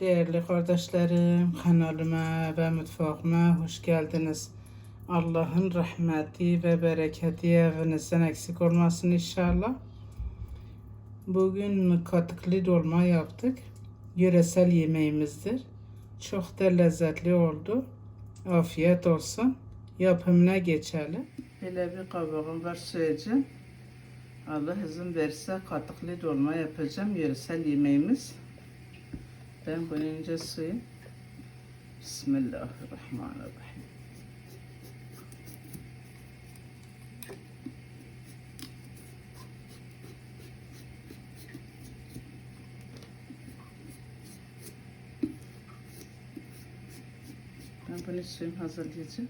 Değerli kardeşlerim, kanalıma ve mutfağıma hoş geldiniz. Allah'ın rahmeti ve bereketi evinizden eksik olmasın inşallah. Bugün katıklı dolma yaptık. Yöresel yemeğimizdir. Çok da lezzetli oldu. Afiyet olsun. Yapımına geçelim. Böyle bir kabağım var söyleyeceğim. Allah izin verirse katıklı dolma yapacağım. Yöresel yemeğimiz. Ben önce suyu. Bismillahirrahmanirrahim. Ben bunu suyum hazırlayacağım.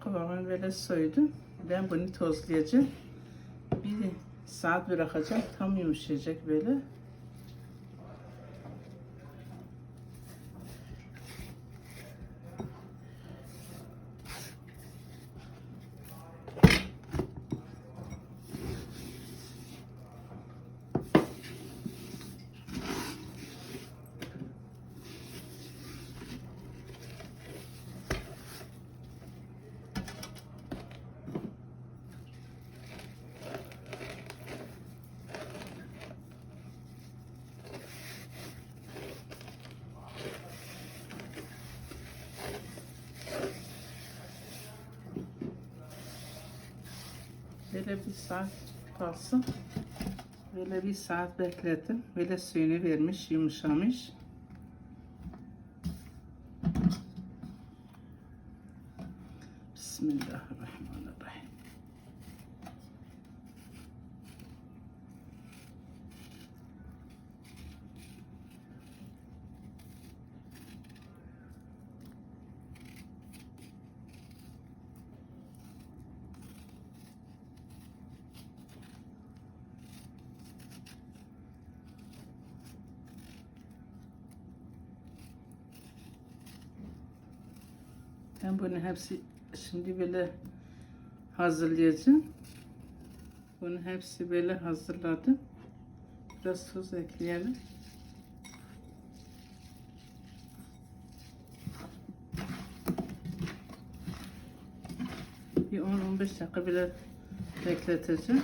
Kıvamını böyle soydum. Ben bunu tozlayacağım. Bir saat bırakacağım. Tam yumuşayacak böyle. Böyle bir saat kalsın. Böyle bir saat bekledim. Böyle suyunu vermiş, yumuşamış. Bismillahirrahmanirrahim. Ben bunu hepsi şimdi böyle hazırlayacağım. Bunu hepsi böyle hazırladım. Biraz tuz ekleyelim. Bir 10-15 dakika bile bekleteceğim.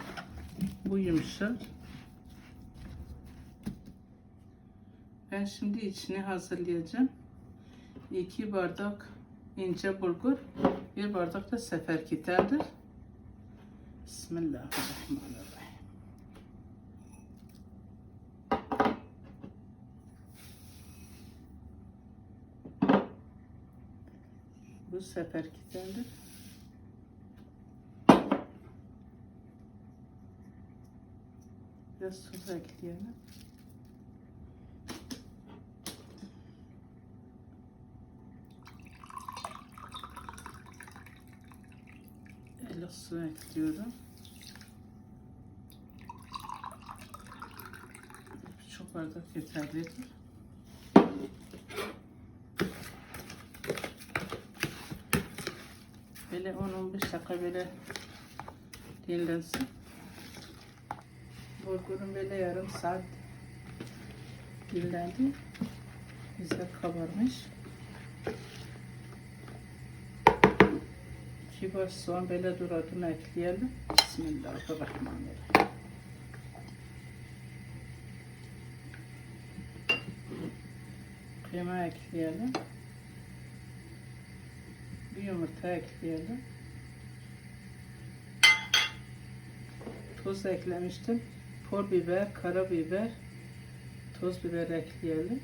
Bu yumuşar. Ben şimdi içini hazırlayacağım. 2 bardak ince bulgur, bir bardak da seferkiterdir. Bismillahirrahmanirrahim. Bu seferkiterdir. Biraz tuz ekleyelim. Ilık su ekliyorum. Çok bardak yeterlidir. Böyle 10-15 dakika böyle dinlensin. Bulgurum böyle yarım saat dinlendi. Güzel kabarmış. İki baş soğan böyle duradığını ekleyelim. Bismillahirrahmanirrahim. Kıyma ekleyelim. Bir yumurta ekleyelim. Tuz eklemiştim. Pul biber, karabiber, toz biber ekleyelim.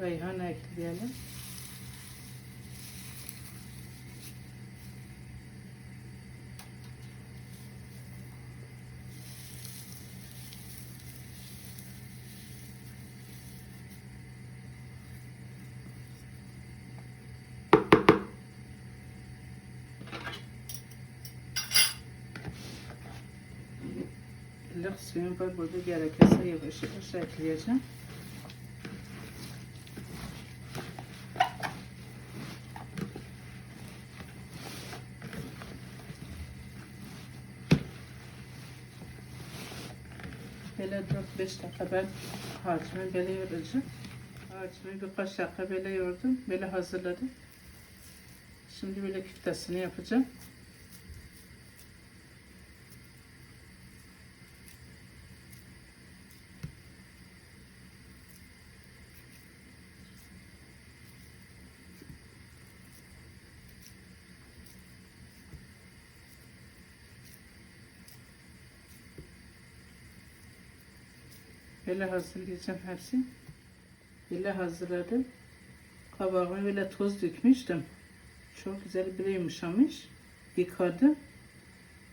Reyhan ekleyelim. Suyum var burada gerekirse yavaş yavaş ekleyeceğim. Böyle 4-5 dakika ben harcımı böyle yoğuracağım. Harcımı birkaç dakika böyle yoğurdum. Böyle hazırladım. Şimdi böyle küftesini yapacağım. Böyle hazırlayacağım hepsini. Böyle hazırladım. Kabağımı böyle toz dökmüştüm. Çok güzel bir yumuşamış. Yıkadım.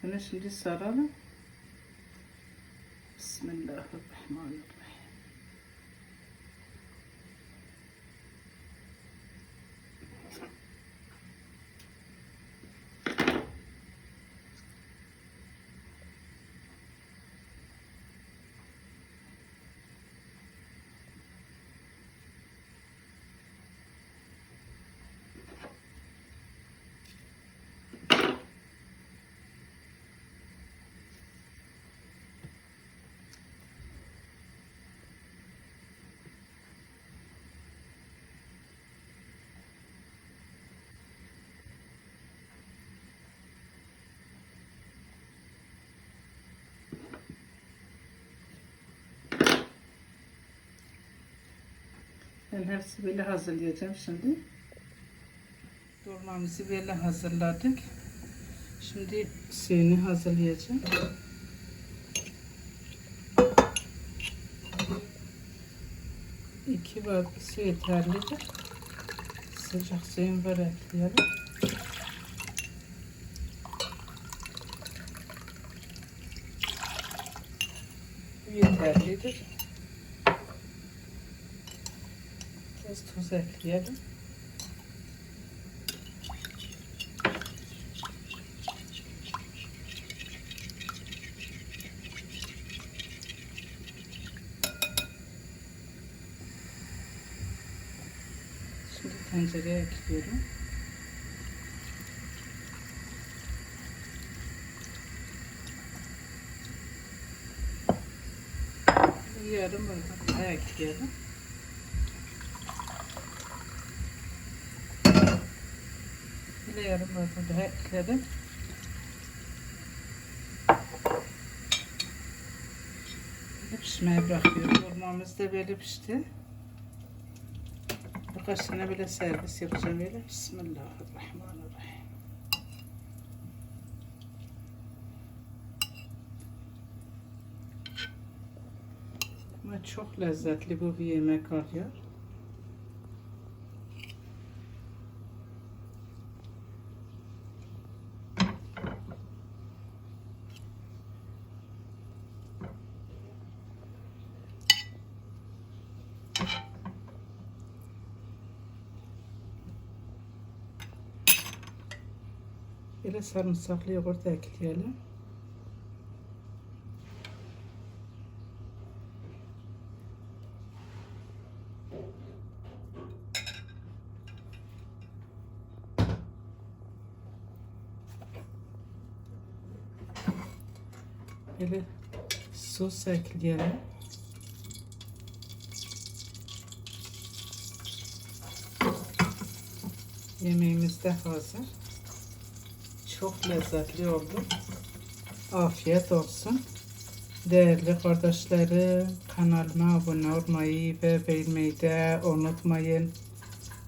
Bunu şimdi saralım. Bismillahirrahmanirrahim. Ben hepsi böyle hazırlayacağım şimdi. Dolmamızı böyle hazırladık. Şimdi suyunu hazırlayacağım. İki bardak su yeterlidir. Sıcak suyun var ekleyelim. Yeterlidir. Biraz tuz ekleyelim. Şimdi tencereye ekliyorum. Yarım bardak daha bardak daha ekledim. Böyle pişmeye bırakıyorum. Dolmamız da böyle pişti. Birkaç tane böyle servis yapacağım böyle. Bismillahirrahmanirrahim. Ama çok lezzetli bu bir yemek oluyor. Böyle sarımsaklı yoğurt ekleyelim. Böyle sos ekleyelim. Yemeğimiz de hazır. Çok lezzetli oldu. Afiyet olsun. Değerli kardeşlerim, kanalıma abone olmayı ve beğenmeyi de unutmayın.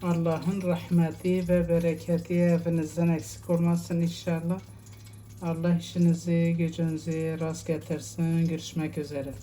Allah'ın rahmeti ve bereketi evinizden eksik olmasın inşallah. Allah işinizi, gücünüzü rast getirsin. Görüşmek üzere.